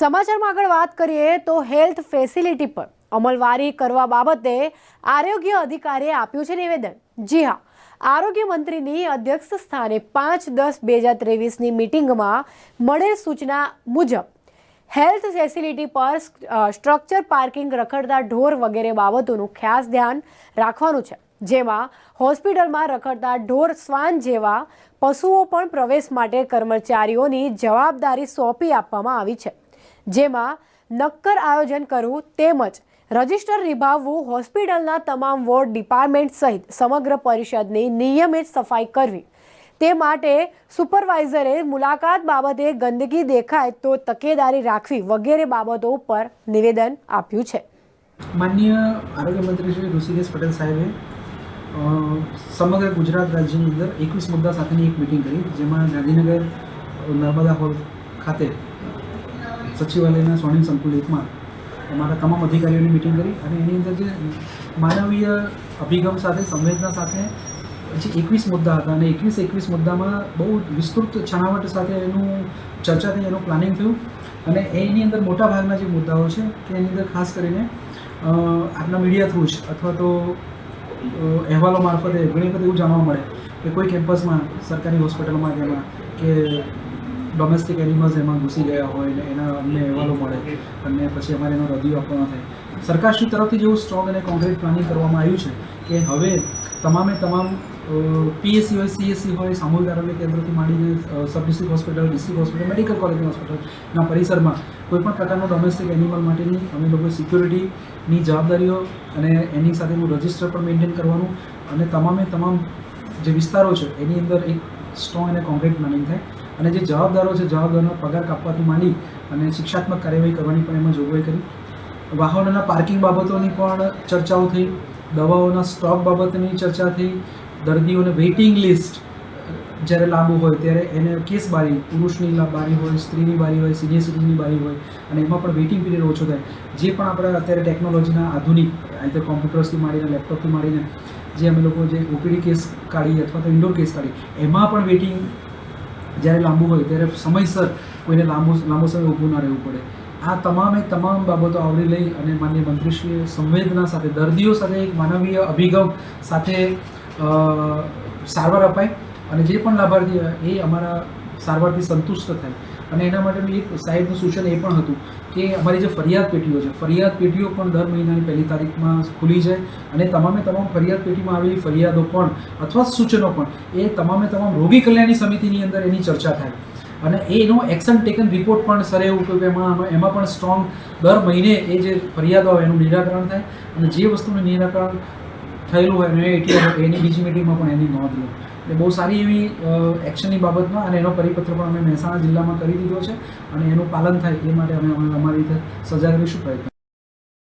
સમાચારમાં આગળ વાત કરીએ તો હેલ્થ ફેસિલિટી પર અમલવારી કરવા બાબતે આરોગ્ય અધિકારીએ આપ્યું છે નિવેદન. જી હા, આરોગ્ય મંત્રીની અધ્યક્ષ સ્થાને પાંચ દસ બે હજાર ત્રેવીસની મિટિંગમાં મળેલ સૂચના મુજબ હેલ્થ ફેસિલિટી પર સ્ટ્રક્ચર પાર્કિંગ રખડતા ઢોર વગેરે બાબતોનું ખાસ ધ્યાન રાખવાનું છે. જેમાં હોસ્પિટલમાં રખડતા ઢોર શ્વાન જેવા પશુઓ પણ પ્રવેશ માટે કર્મચારીઓની જવાબદારી સોંપી આપવામાં આવી છે. જેમાં નક્કર આયોજન કરવું તેમજ રજિસ્ટર નિભાવવું હોસ્પિટલના તમામ વોર્ડ ડિપાર્ટમેન્ટ સહિત સમગ્ર પરિષદની નિયમિત સફાઈ કરવી. તે માટે સુપરવાઇઝરે મુલાકાત બાબતે ગંદકી દેખાય તો તકેદારી રાખવી વગેરે બાબતો પર નિવેદન આપ્યું છે. માન્ય આરોગ્ય મંત્રી શ્રી ઋષિકેશ પટેલ સાહેબે સમગ્ર ગુજરાત રાજ્યની અંદર એકવીસ મુદ્દા સાથેની એક મિટિંગ કરી, જેમાં ગાંધીનગર, નર્મદા હોલ ખાતે સચિવાલયના સ્વર્ણિમ સંકુલ એકમાં અમારા તમામ અધિકારીઓની મિટિંગ કરી અને એની અંદર જે માનવીય અભિગમ સાથે, સંવેદના સાથે જે એકવીસ મુદ્દા હતા અને એકવીસ એકવીસ મુદ્દામાં બહુ વિસ્તૃત છણાવટ સાથે એનું ચર્ચા થઈ, એનું પ્લાનિંગ થયું અને એની અંદર મોટા ભાગના જે મુદ્દાઓ છે કે એની અંદર ખાસ કરીને આપણા મીડિયા થ્રુ જ અથવા તો અહેવાલો મારફતે ઘણી વખત એવું જાણવા મળે કે કોઈ કેમ્પસમાં સરકારી હોસ્પિટલમાં કે કે ડોમેસ્ટિક એનિમલ્સ એમાં ઘૂસી ગયા હોય ને એના અમને અહેવાલો મળે અને પછી અમારે એનો રદિયો આપવાનો થાય. સરકારશ્રી તરફથી જેવું સ્ટ્રોંગ અને કોન્ક્રીટ પ્લાનિંગ કરવામાં આવ્યું છે કે હવે તમામે તમામ પીએસસી હોય સીએસસી હોય, સામૂહિક આરોગ્ય કેન્દ્રથી માંડીને sub district hospital district hospital medical college હોસ્પિટલના પરિસરમાં કોઈપણ પ્રકારનો ડોમેસ્ટિક એનિમલ માટેની અમે લોકો સિક્યુરિટીની જવાબદારીઓ અને એની સાથેનું રજિસ્ટર પણ મેન્ટેન કરવાનું અને તમામે તમામ જે વિસ્તારો છે એની અંદર એક સ્ટ્રોંગ અને કોન્ક્રીટ પ્લાનિંગ થાય. અને જે જવાબદારો છે, જવાબદારોનો પગાર કાપવાથી માંડી અને શિક્ષાત્મક કાર્યવાહી કરવાની પણ એમાં જોગવાઈ કરી. વાહનોના પાર્કિંગ બાબતોની પણ ચર્ચાઓ થઈ, દવાઓના સ્ટોક બાબતની ચર્ચા થઈ, દર્દીઓને વેઇટિંગ લિસ્ટ જ્યારે લાંબુ હોય ત્યારે એને કેસ બારી, પુરુષની બારી હોય, સ્ત્રીની બારી હોય, સિનિયર સિટીઝનની બારી હોય અને એમાં પણ વેઇટિંગ પીરિયડ ઓછો થાય. જે પણ આપણે અત્યારે ટેકનોલોજીના આધુનિક either કોમ્પ્યુટર્સથી માંડીને, લેપટોપથી માંડીને, જે અમે લોકો જે ઓપીડી કેસ કાઢી અથવા તો ઇન્ડોર કેસ કાઢી, એમાં પણ વેઇટિંગ જ્યારે લાંબુ હોય, ત્યારે સમયસર કોઈને લાંબુ, લાંબો સમય ઊભું ના રહેવું પડે. આ તમામે તમામ બાબતો આવરી લઈ અને માન્ય મંત્રીશ્રીએ સંવેદના સાથે, દર્દીઓ સાથે એક માનવીય અભિગમ સાથે સારવાર અપાય. અને જે પણ લાભાર્થી એ અમારા સારવારથી સંતુષ્ટ થાય. અને એના માટેનું એક સાહેબનું સૂચન એ પણ હતું કે અમારી જે ફરિયાદ પેટીઓ છે, ફરિયાદ પેટીઓ પણ દર મહિનાની પહેલી તારીખમાં ખુલી જાય અને તમામે તમામ ફરિયાદ પેટીમાં આવેલી ફરિયાદો પણ અથવા સૂચનો પણ એ તમામે તમામ રોગી કલ્યાણની સમિતિની અંદર એની ચર્ચા થાય. અને એનો એક્શન ટેકન રિપોર્ટ પણ સરે એવું કહ્યું કે એમાં એમાં પણ સ્ટ્રોંગ દર મહિને એ જે ફરિયાદો આવે એનું નિરાકરણ થાય અને જે વસ્તુનું નિરાકરણ થયેલું હોય અને એ એની બીજી મિટિંગમાં પણ એની નોંધ લો. એટલે બહુ સારી એવી એક્શનની બાબતમાં અને એનો પરિપત્ર પણ અમે મહેસાણા જિલ્લામાં કરી દીધો છે અને એનું પાલન થાય એ માટે અમે અમે અમારી રીતે સજાગ રહીશું પ્રયત્ન